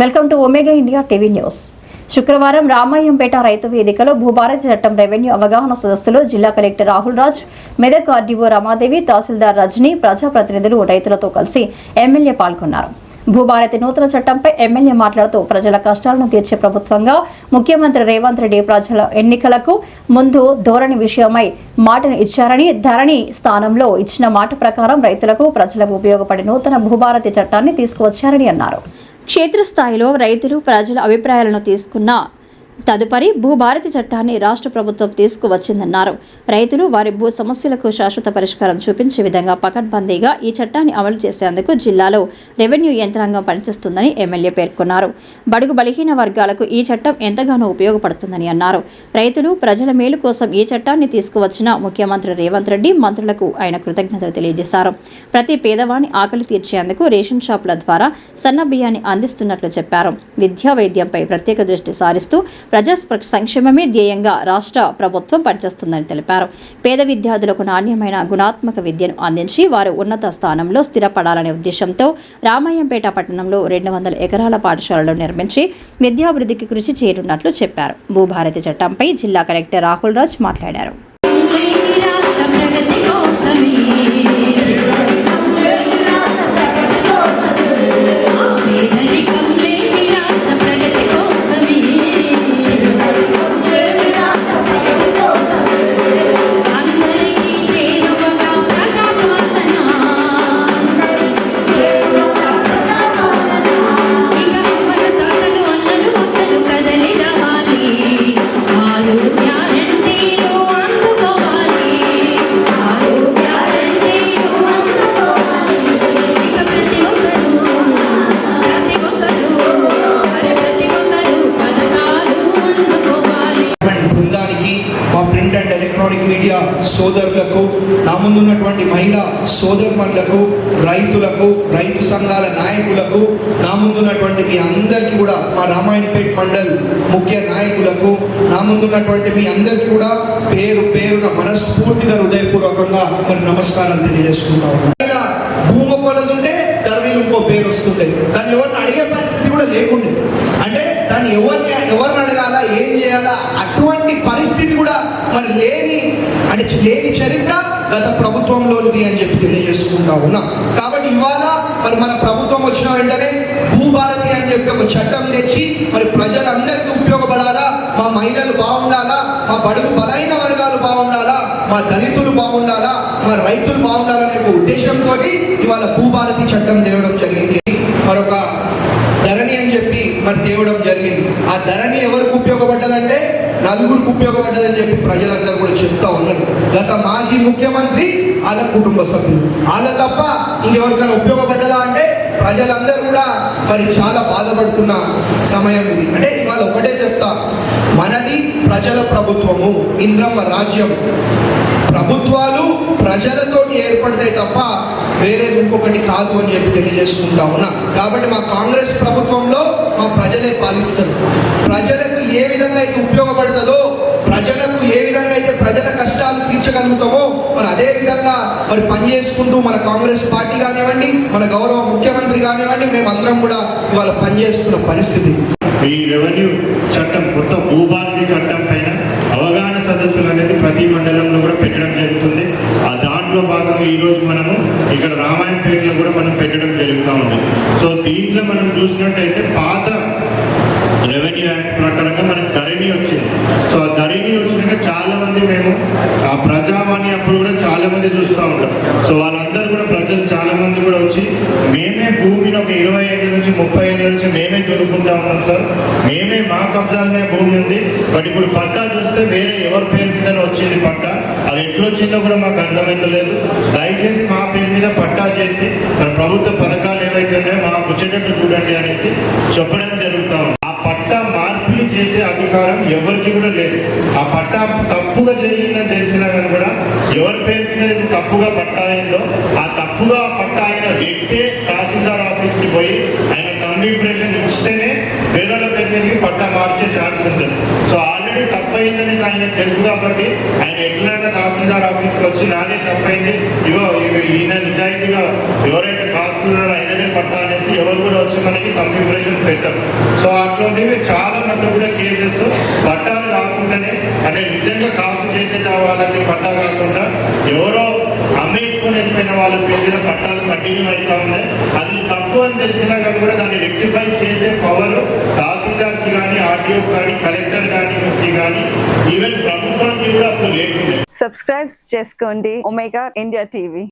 Welcome to Omega India TV news. శుక్రవారం రామాయంపేట రైతు వేదికలో భూభారతి చట్టం రెవెన్యూ అవగాహన సదస్సులో జిల్లా కలెక్టర్ రాహుల్ రాజ్ మెదక్ ఆర్డీఓ రమాదేవి తహసీల్దార్ రజని ప్రజాప్రతినిధులు రైతులతో కలిసి ఎమ్మెల్యే పాల్గొన్నారు. భూభారతి నూతన చట్టంపై ఎమ్మెల్యే మాట్లాడుతూ ప్రజల కష్టాలను తీర్చే ప్రభుత్వంగా ముఖ్యమంత్రి రేవంత్ రెడ్డి ప్రజల ఎన్నికలకు ముందు ధోరణి విషయమై మాటను ఇచ్చారని ధరణి స్థానంలో ఇచ్చిన మాట ప్రకారం రైతులకు ప్రజలకు ఉపయోగపడే నూతన భూభారతి చట్టాన్ని తీసుకువచ్చారని అన్నారు. క్షేత్రస్థాయిలో రైతులు ప్రజల అభిప్రాయాలను తీసుకున్న తదుపరి భూభారతి చట్టాన్ని రాష్ట్ర ప్రభుత్వం తీసుకువచ్చిందన్నారు. రైతులు వారి భూ సమస్యలకు శాశ్వత పరిష్కారం చూపించే విధంగా పకడ్బందీగా ఈ చట్టాన్ని అమలు చేసేందుకు జిల్లాలో రెవెన్యూ యంత్రాంగం పనిచేస్తుందని ఎమ్మెల్యే పేర్కొన్నారు. బడుగు బలహీన వర్గాలకు ఈ చట్టం ఎంతగానో ఉపయోగపడుతుందని అన్నారు. రైతులు ప్రజల మేలు కోసం ఈ చట్టాన్ని తీసుకువచ్చిన ముఖ్యమంత్రి రేవంత్ రెడ్డి మంత్రులకు ఆయన కృతజ్ఞతలు తెలియజేశారు. ప్రతి పేదవాని ఆకలి తీర్చేందుకు రేషన్ షాపుల ద్వారా సన్న బియ్యాన్ని అందిస్తున్నట్లు చెప్పారు. విద్యా వైద్యంపై ప్రత్యేక దృష్టి సారిస్తూ ప్రజా సంక్షేమమే ధ్యేయంగా రాష్ట్ర ప్రభుత్వం పనిచేస్తుందని తెలిపారు. పేద విద్యార్థులకు నాణ్యమైన గుణాత్మక విద్యను అందించి వారు ఉన్నత స్థానంలో స్థిరపడాలనే ఉద్దేశంతో రామాయంపేట పట్టణంలో రెండు వందల ఎకరాల పాఠశాలలు నిర్మించి విద్యాభివృద్ధికి కృషి చేయనున్నట్లు చెప్పారు. భూభారతి చట్టంపై జిల్లా కలెక్టర్ రాహుల్ రాజ్ మాట్లాడారు. ఎలక్ట్రానిక్ మీడియా సోదరులకు నా ముందున్నటువంటి మహిళా సోదరులకు రైతులకు రైతు సంఘాల నాయకులకు నా ముందున్నటువంటి మీ అందరికీ కూడా మా రామాయణపేట్ మండల్ ముఖ్య నాయకులకు నా ముందున్నటువంటి మీ అందరికీ కూడా పేరు పేరున మనస్ఫూర్తిగా హృదయపూర్వకంగా మరి నమస్కారాలు తెలియజేసుకుంటా ఉన్నాను. భూమి కొలదుంటే దర్వీలు ఇంకో పేరు వస్తుండే. దాన్ని ఎవరిని అడిగే పరిస్థితి కూడా లేకుండే. అంటే దాన్ని ఎవరిని ఎవరిని అడగాల ఏం చేయాలా అటువంటి పరిస్థితి కూడా మరి లేని అంటే లేని చరిత్ర గత ప్రభుత్వంలోనిది అని చెప్పి తెలియజేసుకుంటా ఉన్నాం. కాబట్టి ఇవాళ మరి మన ప్రభుత్వం వచ్చిన వెంటనే భూభారతి అని చెప్పి ఒక చట్టం తెచ్చి మరి ప్రజలందరికీ ఉపయోగపడాలా? మా మహిళలు బాగుండాలా? మా బడుగు బలైన వర్గాలు బాగుండాలా? మా దళితులు బాగుండాలా? మా రైతులు బాగుండాలనే ఒక ఉద్దేశంతో ఇవాళ భూభారతి చట్టం తేవడం జరిగింది. మరొక మరి తేవడం జరిగింది. ఆ ధరని ఎవరికి ఉపయోగపడ్డదంటే నలుగురికి ఉపయోగపడ్డదని చెప్పి ప్రజలందరూ కూడా చెప్తా ఉన్నారు. గత మాజీ ముఖ్యమంత్రి వాళ్ళ కుటుంబ సభ్యులు. వాళ్ళ తప్ప ఇంకెవరికైనా ఉపయోగపడ్డదా అంటే ప్రజలందరూ కూడా మరి చాలా బాధపడుతున్న సమయం ఇది. అంటే ఇవాళ ఒకటే చెప్తా. మనది ప్రజల ప్రభుత్వము ఇంద్రమ్మ రాజ్యం. ప్రభుత్వాలు ప్రజలతో ఏర్పడతాయి తప్ప వేరేది ఇంకొకటి కాదు అని చెప్పి తెలియజేసుకుంటా ఉన్నా. కాబట్టి మా కాంగ్రెస్ ప్రభుత్వంలో పాలిస్తారు. ప్రజలకు ఏ విధంగా అయితే ఉపయోగపడుతుందో ప్రజలకు ఏ విధంగా అయితే ప్రజల కష్టాలు తీర్చగలుగుతామో మరి అదే విధంగా మరి పనిచేసుకుంటూ మన కాంగ్రెస్ పార్టీ కానివ్వండి మన గౌరవ ముఖ్యమంత్రి కానివ్వండి మేమందరం కూడా ఇవాళ పనిచేస్తున్న పరిస్థితి. ఈ రెవెన్యూ చట్టం కొత్త భూభారతి చట్టం పైన అవగాహన సదస్సులు అనేది ప్రతి మండలంలో కూడా పెట్టడం జరుగుతుంది. ఆ దాంట్లో భాగంగా ఈ రోజు మనము ఇక్కడ రామాయణపేటలో కూడా మనం పెట్టడం జరుగుతూ ఉంది. సో దీంట్లో మనం చూసినట్టయితే పాత రెవెన్యూ యాక్ట్ ప్రకారంగా మనకి ధరణి వచ్చింది సో ఆ ధరణి వచ్చినాక చాలా మంది మేము ఆ ప్రజావాణి అప్పుడు కూడా చాలా మంది చూస్తూ ఉంటారు సో వాళ్ళందరూ కూడా ప్రజలు చాలా మంది కూడా వచ్చి మేమే భూమిని ఒక ఇరవై ఏళ్ళ నుంచి ముప్పై ఏళ్ళ నుంచి మేమే దొరుకుంటా ఉన్నాం సార్. మేమే మా కబ్జాలనే భూమి ఉంది. బట్ ఇప్పుడు పట్టా చూస్తే వేరే ఎవరి పేరు మీద వచ్చింది పట్టా. అది ఎట్లా వచ్చిందో కూడా మాకు అర్థమైతలేదు. దయచేసి మా పేరు మీద పట్టా చేసి మన ప్రభుత్వ పథకాలు ఏవైతే ఉన్నాయో మాకు వచ్చేటట్టు చూడండి అనేసి చెప్పడం జరుగుతా ఉంది. ఆ పట్టా మా చేసే అధికారం ఎవరికి కూడా లేదు. ఆ పట్టా తప్పుగా జరిగిందని తెలిసినా కానీ కూడా ఎవరి పేరు మీద తప్పుగా పట్టాయిందో ఆ తప్పుగా ఆ పట్టా అయిన వ్యక్తే తహసీల్దార్ ఆఫీస్కి పోయి ఆయన కన్విప్రేషన్ ఇస్తేనే వేరే పేరు మీదకి పట్టా మార్చే ఛాన్స్ ఉంటుంది. సో ఆల్రెడీ తప్పైందని ఆయన తెలుసు కాబట్టి ఆయన ఎట్లైనా తహసీల్దార్ ఆఫీస్కి వచ్చి నాదే తప్పైంది ఇవో ఈయన నిజాయితీగా ఎవరైతే కాసుకున్నారో ఆయననే పట్టా అనేసి ఎవరు కూడా వచ్చి మనకి కంప్యూటరేషన్ పెట్టారు. సో అట్లాంటివి చాలా మంది కూడా కేసెస్ పట్టాలు కాకుండానే అంటే నిజంగా కాపు చేసే వాళ్ళకి పట్టా కాకుండా ఎవరో అమ్మేసుకొని వెళ్ళిపోయిన వాళ్ళ పేరు పట్టాలు కంటిన్యూ అవుతా ఉన్నాయి. అది తప్పు అని తెలిసినా కానీ కూడా దాన్ని రెక్టిఫై చేసే పవర్ తహసీల్దార్కి కానీ ఆర్టీఓ కానీ కలెక్టర్ కానీ కానీ ఈవెన్ ప్రభుత్వానికి కూడా అప్పుడు లేకుండా. సబ్స్క్రైబ్ చేసుకోండి. Omega India TV